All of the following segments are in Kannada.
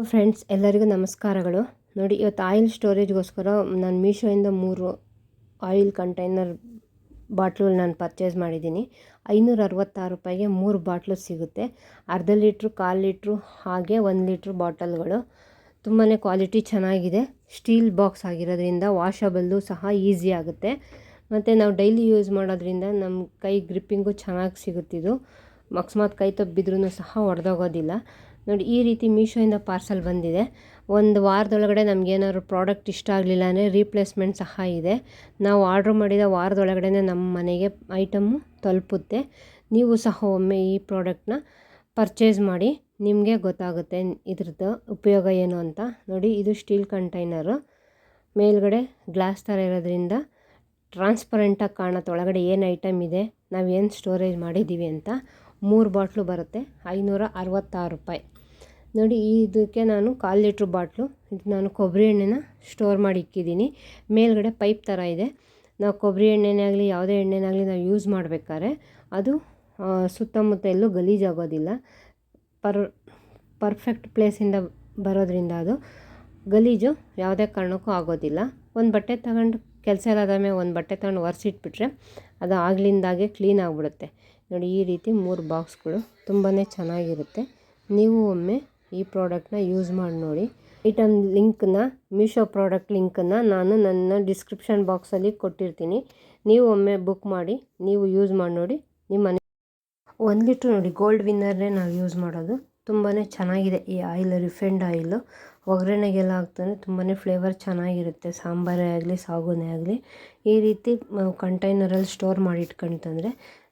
ಫ್ರೆಂಡ್ಸ್, ಎಲ್ಲರಿಗೂ ನಮಸ್ಕಾರಗಳು. ನೋಡಿ, ಇವತ್ತು ಆಯಿಲ್ ಸ್ಟೋರೇಜ್ಗೋಸ್ಕರ ನಾನು ಮೀಶೋಯಿಂದ ಮೂರು ಆಯಿಲ್ ಕಂಟೈನರ್ ಬಾಟ್ಲು ನಾನು ಪರ್ಚೇಸ್ ಮಾಡಿದ್ದೀನಿ. ಐನೂರ ಅರವತ್ತಾರು ರೂಪಾಯಿಗೆ ಮೂರು ಬಾಟ್ಲು ಸಿಗುತ್ತೆ. ಅರ್ಧ ಲೀಟ್ರು, ಕಾಲು ಲೀಟ್ರು, ಹಾಗೆ ಒಂದು ಲೀಟ್ರ್ ಬಾಟಲ್ಗಳು. ತುಂಬಾ ಕ್ವಾಲಿಟಿ ಚೆನ್ನಾಗಿದೆ. ಸ್ಟೀಲ್ ಬಾಕ್ಸ್ ಆಗಿರೋದ್ರಿಂದ ವಾಷಬಲ್ಲು ಸಹ ಈಸಿ ಆಗುತ್ತೆ. ಮತ್ತು ನಾವು ಡೈಲಿ ಯೂಸ್ ಮಾಡೋದ್ರಿಂದ ನಮ್ಮ ಕೈ ಗ್ರಿಪ್ಪಿಂಗು ಚೆನ್ನಾಗಿ ಸಿಗುತ್ತಿದ್ದು ಅಕಸ್ಮಾತ್ ಕೈ ತಪ್ಪಿದ್ರೂ ಸಹ ಒಡೆದೋಗೋದಿಲ್ಲ. ನೋಡಿ, ಈ ರೀತಿ ಮೀಶೋಯಿಂದ ಪಾರ್ಸಲ್ ಬಂದಿದೆ. ಒಂದು ವಾರದೊಳಗಡೆ ನಮಗೇನಾದ್ರು ಪ್ರಾಡಕ್ಟ್ ಇಷ್ಟ ಆಗಲಿಲ್ಲ ಅಂದರೆ ರೀಪ್ಲೇಸ್ಮೆಂಟ್ ಸಹ ಇದೆ. ನಾವು ಆರ್ಡ್ರ್ ಮಾಡಿದ ವಾರದೊಳಗಡೆ ನಮ್ಮ ಮನೆಗೆ ಐಟಮ್ಮು ತಲುಪುತ್ತೆ. ನೀವು ಸಹ ಒಮ್ಮೆ ಈ ಪ್ರಾಡಕ್ಟ್ನ ಪರ್ಚೇಸ್ ಮಾಡಿ, ನಿಮಗೆ ಗೊತ್ತಾಗುತ್ತೆ ಇದ್ರದ್ದು ಉಪಯೋಗ ಏನು ಅಂತ. ನೋಡಿ, ಇದು ಸ್ಟೀಲ್ ಕಂಟೈನರು. ಮೇಲ್ಗಡೆ ಗ್ಲಾಸ್ ಥರ ಇರೋದ್ರಿಂದ ಟ್ರಾನ್ಸ್ಪರೆಂಟಾಗಿ ಕಾಣುತ್ತೆ ಒಳಗಡೆ ಏನು ಐಟಮ್ ಇದೆ, ನಾವು ಏನು ಸ್ಟೋರೇಜ್ ಮಾಡಿದ್ದೀವಿ ಅಂತ ಮೂರು ಬಾಟ್ಲು ಬರುತ್ತೆ, ಐನೂರ ಅರವತ್ತಾರು ರೂಪಾಯಿ. ನೋಡಿ, ಇದಕ್ಕೆ ನಾನು ಕಾಲು ಲೀಟ್ರ್ ಬಾಟ್ಲು, ಇದು ನಾನು ಕೊಬ್ಬರಿ ಎಣ್ಣೆನ ಸ್ಟೋರ್ ಮಾಡಿ ಇಕ್ಕಿದ್ದೀನಿ. ಮೇಲ್ಗಡೆ ಪೈಪ್ ಥರ ಇದೆ. ನಾವು ಕೊಬ್ಬರಿ ಎಣ್ಣೆನೇ ಆಗಲಿ ಯಾವುದೇ ಎಣ್ಣೆನಾಗಲಿ ನಾವು ಯೂಸ್ ಮಾಡಬೇಕಾದ್ರೆ ಅದು ಸುತ್ತಮುತ್ತ ಎಲ್ಲೂ ಗಲೀಜಾಗೋದಿಲ್ಲ. ಪರ್, ಪರ್ಫೆಕ್ಟ್ ಪ್ಲೇಸಿಂದ ಬರೋದ್ರಿಂದ ಅದು ಗಲೀಜು ಯಾವುದೇ ಕಾರಣಕ್ಕೂ ಆಗೋದಿಲ್ಲ. ಒಂದು ಬಟ್ಟೆ ತಗೊಂಡು, ಕೆಲಸ ಮೇಲೆ ಒಂದು ಬಟ್ಟೆ ತಗೊಂಡು ಒರೆಸಿಟ್ಬಿಟ್ರೆ ಅದು ಆಗ್ಲಿಂದಾಗೆ ಕ್ಲೀನ್ ಆಗಿಬಿಡುತ್ತೆ. ನೋಡಿ, ಈ ರೀತಿ ಮೂರು ಬಾಕ್ಸ್ಗಳು ತುಂಬಾ ಚೆನ್ನಾಗಿರುತ್ತೆ. ನೀವು ಒಮ್ಮೆ ಈ ಪ್ರಾಡಕ್ಟ್ನ ಯೂಸ್ ಮಾಡಿ ನೋಡಿ. ಐಟಮ್ ಲಿಂಕನ್ನ ಮೀಶೋ ಪ್ರಾಡಕ್ಟ್ ಲಿಂಕನ್ನು ನಾನು ನನ್ನ ಡಿಸ್ಕ್ರಿಪ್ಷನ್ ಬಾಕ್ಸಲ್ಲಿ ಕೊಟ್ಟಿರ್ತೀನಿ. ನೀವು ಒಮ್ಮೆ ಬುಕ್ ಮಾಡಿ, ನೀವು ಯೂಸ್ ಮಾಡಿ ನೋಡಿ, ನಿಮ್ಮ ಒಂದು ಲೀಟ್ರ್ ನೋಡಿ, ಗೋಲ್ಡ್ ವಿನ್ನರ್ನೇ ನಾವು ಯೂಸ್ ಮಾಡೋದು. ತುಂಬಾ ಚೆನ್ನಾಗಿದೆ ಈ ಆಯಿಲ್ ರಿಫೈಂಡ್ ಆಯಿಲು. ಒಗ್ಗರಣೆಗೆಲ್ಲ ಹಾಕ್ತಾನೆ ತುಂಬಾ ಫ್ಲೇವರ್ ಚೆನ್ನಾಗಿರುತ್ತೆ. ಸಾಂಬಾರೇ ಆಗಲಿ, ಸಾಗುನೇ ಆಗಲಿ. ಈ ರೀತಿ ಕಂಟೈನರಲ್ಲಿ ಸ್ಟೋರ್ ಮಾಡಿ ಇಟ್ಕೊಂತಂದರೆ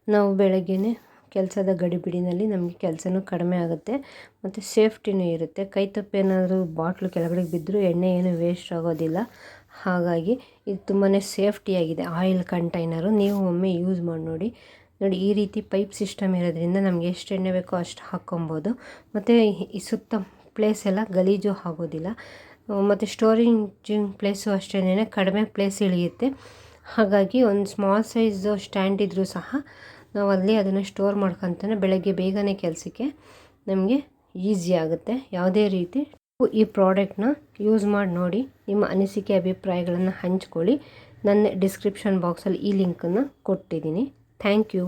ನಾವು ಬೆಳಗ್ಗೆನೇ ಕೆಲಸದ ಗಡಿಬಿಡಿನಲ್ಲಿ ನಮಗೆ ಕೆಲಸನೂ ಕಡಿಮೆ ಆಗುತ್ತೆ. ಮತ್ತು ಸೇಫ್ಟಿನೂ ಇರುತ್ತೆ. ಕೈ ತಪ್ಪೇನಾದರೂ ಬಾಟ್ಲು ಕೆಳಗಡೆ ಬಿದ್ದರೂ ಎಣ್ಣೆ ಏನು ವೇಸ್ಟ್ ಆಗೋದಿಲ್ಲ. ಹಾಗಾಗಿ ಇದು ತುಂಬಾ ಸೇಫ್ಟಿಯಾಗಿದೆ. ಆಯಿಲ್ ಕಂಟೈನರು ನೀವು ಒಮ್ಮೆ ಯೂಸ್ ಮಾಡಿ ನೋಡಿ. ನೋಡಿ, ಈ ರೀತಿ ಪೈಪ್ ಸಿಸ್ಟಮ್ ಇರೋದ್ರಿಂದ ನಮಗೆ ಎಷ್ಟು ಎಣ್ಣೆ ಬೇಕೋ ಅಷ್ಟು ಹಾಕ್ಕೊಬೋದು. ಮತ್ತು ಈ ಸುತ್ತ ಪ್ಲೇಸ್ ಎಲ್ಲ ಗಲೀಜು ಆಗೋದಿಲ್ಲ. ಮತ್ತು ಸ್ಟೋರೇಜಿಂಗ್ ಪ್ಲೇಸು ಅಷ್ಟೇನೆ ಕಡಿಮೆ ಪ್ಲೇಸ್ ಇಳಿಯುತ್ತೆ. ಹಾಗಾಗಿ ಒಂದು ಸ್ಮಾಲ್ ಸೈಜು ಸ್ಟ್ಯಾಂಡ್ ಇದ್ದರೂ ಸಹ ನಾವು ಅಲ್ಲಿ ಅದನ್ನು ಸ್ಟೋರ್ ಮಾಡ್ಕೊತಾನೆ ಬೆಳಗ್ಗೆ ಬೇಗನೆ ಕೆಲಸಕ್ಕೆ ನಮಗೆ ಈಸಿ ಆಗುತ್ತೆ. ಯಾವುದೇ ರೀತಿ ಈ ಪ್ರಾಡಕ್ಟ್ನ ಯೂಸ್ ಮಾಡಿ ನೋಡಿ, ನಿಮ್ಮ ಅನಿಸಿಕೆ ಅಭಿಪ್ರಾಯಗಳನ್ನು ಹಂಚ್ಕೊಳ್ಳಿ. ನನ್ನ ಡಿಸ್ಕ್ರಿಪ್ಷನ್ ಬಾಕ್ಸಲ್ಲಿ ಈ ಲಿಂಕನ್ನು ಕೊಟ್ಟಿದ್ದೀನಿ. Thank you.